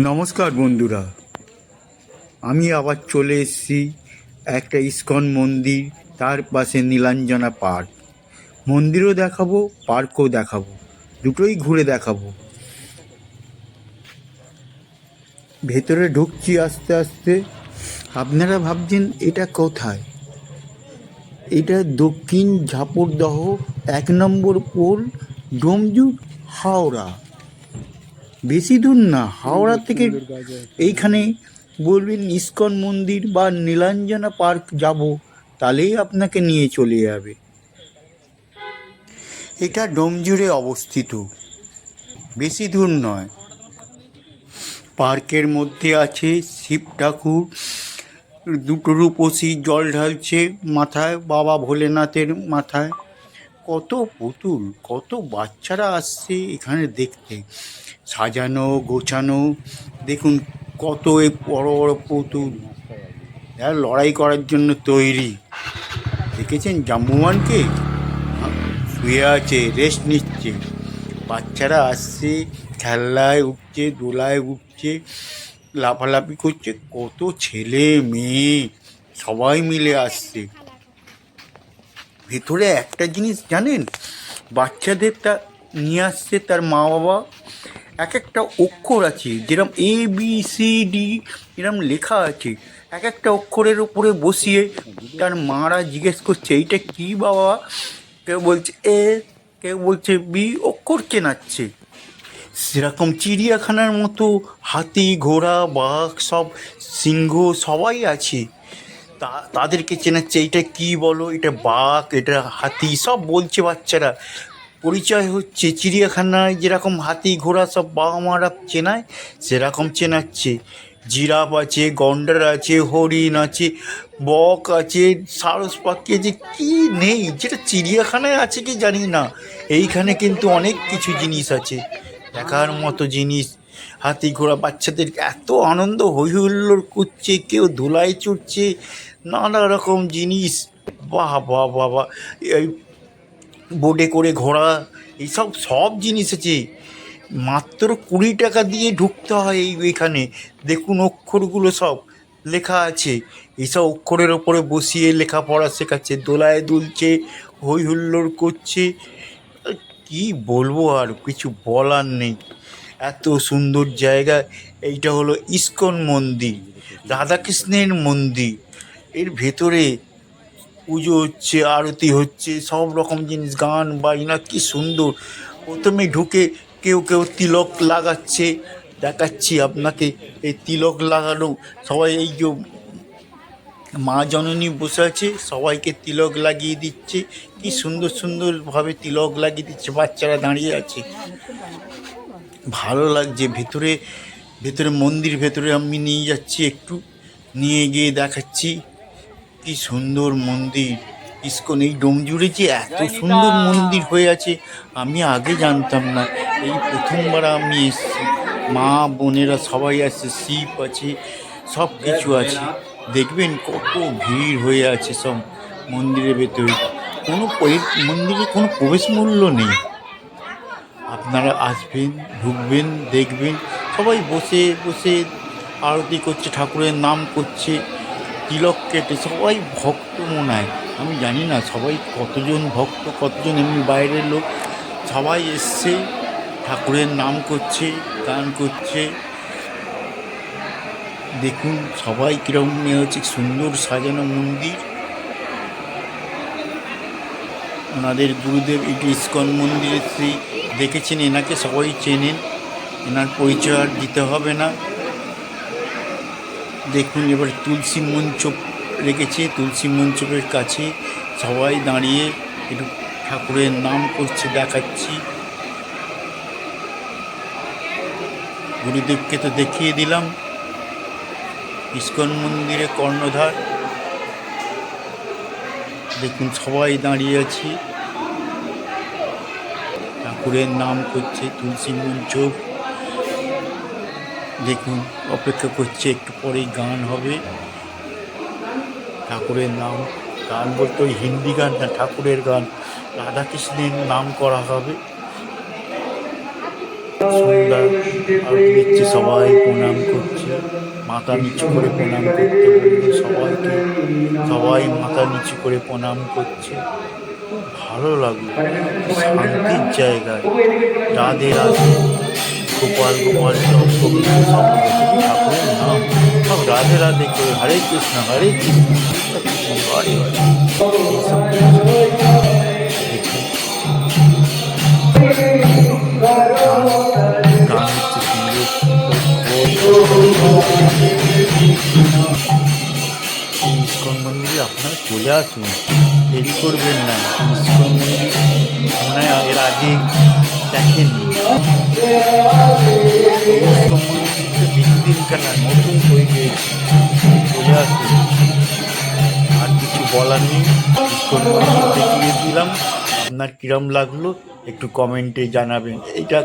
নমস্কার বন্ধুরা। আমি আবার চলে এসেছি একটা ইস্কন মন্দির, তার পাশে নীলাঞ্জনা পার্ক। মন্দিরও দেখাবো, পার্কও দেখাবো, দুটোই ঘুরে দেখাবো। ভেতরে ঢুকছি আস্তে আস্তে। আপনারা ভাবছেন, এটা কোথায়? এটা দক্ষিণ ঝাপড়দহ এক নম্বর পোল ডোমজুর হাওড়া। বেশি দূর না, হাওড়া থেকে এইখানে বলবেন ইস্কন মন্দির বা নীলাঞ্জনা পার্ক যাব, তাহলেই আপনাকে নিয়ে চলে যাবে। এটা ডোমজুড়ে অবস্থিত। বেশি দূর নয়। পার্কের মধ্যে আছে শিব ঠাকুর, দুটো রূপসী জল ঢালছে মাথায়, বাবা ভোলেনাথের মাথায়। কত পুতুল, কত বাচ্চারা আসছে এখানে দেখতে। সাজানো, গোছানো। দেখুন কত এই বড় বড় পুতুল। এরা লড়াই করার জন্য তৈরি। দেখেছেন জাম্বুয়ানকে শুয়ে আছে রেস্ট নিচ্ছে। বাচ্চারা আসছে, খেলায় উঠছে, দোলায় উঠছে, লাফালাফি করছে। কত ছেলে, মেয়ে, সবাই মিলে আসছে। ভেতরে একটা জিনিস জানেন? বাচ্চাদের তা নিয়ে আসছে তার মা বাবা এক একটা অক্ষর আছে যেরকম এ বি সি ডি এরকম লেখা আছে। এক একটা অক্ষরের উপরে বসিয়ে তার মারা জিজ্ঞেস করছে, এইটা কি বাবা? কেউ বলছে, এ। কেউ বলছে, বি। অক্ষর চেনাচ্ছে। সেরকম চিড়িয়াখানার মতো হাতি, ঘোড়া, বাঘ, সব সিংহ সবাই আছে। তা, তাদেরকে চেনাচ্ছে, এইটা কি বলো? এটা বাঘ, এটা হাতি, সব বলছে বাচ্চারা। পরিচয় হচ্ছে। চিড়িয়াখানায় যেরকম হাতি ঘোড়া সব বাবা মারা চেনায়, সেরকম চেনাচ্ছে। জিরাফ আছে, গন্ডার আছে, হরিণ আছে, বক আছে, সারস পাখি আছে কী নেই, যেটা চিড়িয়াখানায় আছে কি জানি না। এইখানে কিন্তু অনেক কিছু জিনিস আছে। দেখার মতো জিনিস। হাতি ঘোড়া বাচ্চাদের এত আনন্দ হই হুল্লোড় করছে, কেউ ধুলায় চড়ছে, নানা রকম জিনিস। বাহ বাহ বাহ। এই বোটে করে ঘোরা এইসব সব জিনিস আছে। মাত্র কুড়ি টাকা দিয়ে ঢুকতে হয় এই এখানে। দেখুন অক্ষরগুলো সব লেখা আছে। এইসব অক্ষরের ওপরে বসিয়ে লেখাপড়া শেখাচ্ছে, দোলায় দুলছে হই হুল্লোড় করছে। কি বলব আর কিছু বলার নেই। এত সুন্দর জায়গা। এইটা হলো ইস্কন মন্দির, রাধাকৃষ্ণের মন্দির। এর ভেতরে পুজো হচ্ছে, আরতি হচ্ছে, সব রকম জিনিস, গান, বাজনা, কি সুন্দর। প্রথমে ঢুকে কেউ কেউ তিলক লাগাচ্ছে, দেখাচ্ছি আপনাকে। এই তিলক লাগানো সবাই এই যে মা জননী বসে আছে, সবাইকে তিলক লাগিয়ে দিচ্ছে। কি সুন্দর সুন্দরভাবে তিলক লাগিয়ে দিচ্ছে, বাচ্চারা দাঁড়িয়ে আছে। ভালো লাগছে, ভেতরে ভেতরে মন্দির, ভেতরে আমি নিয়ে যাচ্ছি একটু, নিয়ে গিয়ে দেখাচ্ছি। কি সুন্দর মন্দির। ইস্কন এই ডোমজুড়ে যে এত সুন্দর মন্দির হয়ে আছে আমি আগে জানতাম না। এই প্রথমবার আমি এসেছি। মা বোনেরা সবাই আছে শিব আছে সব কিছু আছে। দেখবেন কত ভিড় হয়ে আছে সব মন্দিরের ভেতরে। কোনো মন্দিরে কোনো প্রবেশ মূল্য নেই। আপনারা আসবেন ঢুকবেন দেখবেন। সবাই বসে বসে আরতি করছে ঠাকুরের নাম করছে। তিলক কেটে সবাই ভক্ত মনায় আমি জানি না, সবাই কতজন ভক্ত, কতজন এমনি বাইরের লোক। সবাই এসছে, ঠাকুরের নাম করছে, গান করছে। দেখুন, সবাই কীরকম নিয়ে হচ্ছে, সুন্দর সাজানো মন্দির। ওনাদের গুরুদেব এটি ইস্কন মন্দিরে, দেখেছেন, এনাকে সবাই চেনেন। এনার পরিচয় আর দিতে হবে না। দেখুন, এবার তুলসী মঞ্চ রেখেছে, তুলসী মঞ্চপের কাছে সবাই দাঁড়িয়ে একটু ঠাকুরের নাম করছে, দেখাচ্ছি। গুরুদেবকে তো দেখিয়ে দিলাম। ইস্কন মন্দিরে কর্ণধার। দেখুন, সবাই দাঁড়িয়ে আছি। ঠাকুরের নাম করছে তুলসী মঞ্চ। দেখুন, অপেক্ষা করছে, একটু পরেই গান হবে। ঠাকুরের নাম, গান বলতে ওই হিন্দি গান না, ঠাকুরের গান। রাধাকৃষ্ণের নাম করা হবে। সন্ধ্যা আরতি দিচ্ছে, সবাই প্রণাম করছে। মাথা নিচু করে প্রণাম করতে সবাইকে। সবাই মাথা নিচু করে প্রণাম করছে। ভালো লাগল, শান্তির জায়গায়। রাধে রাধে। গোপাল গোপাল সব গোবিন্দ সব ঠাকুরের নাম সব রাধে রাধে করে হরে কৃষ্ণ হরে কৃষ্ণ কৃষ্ণ হরে হরে এইসব দেখে গান হচ্ছে সুন্দর ইস্কন মন্দিরে আপনারা চলে আসুন দেরি করবেন না ইস্কন মন্দির মনে হয় এর আগে দিন কেন নতুন হয়ে গিয়েছে চলে আসুন আর কিছু বলার নেই। দেখিয়ে দিলাম আপনার কিরম লাগল একটু কমেন্টে জানাবেন এটা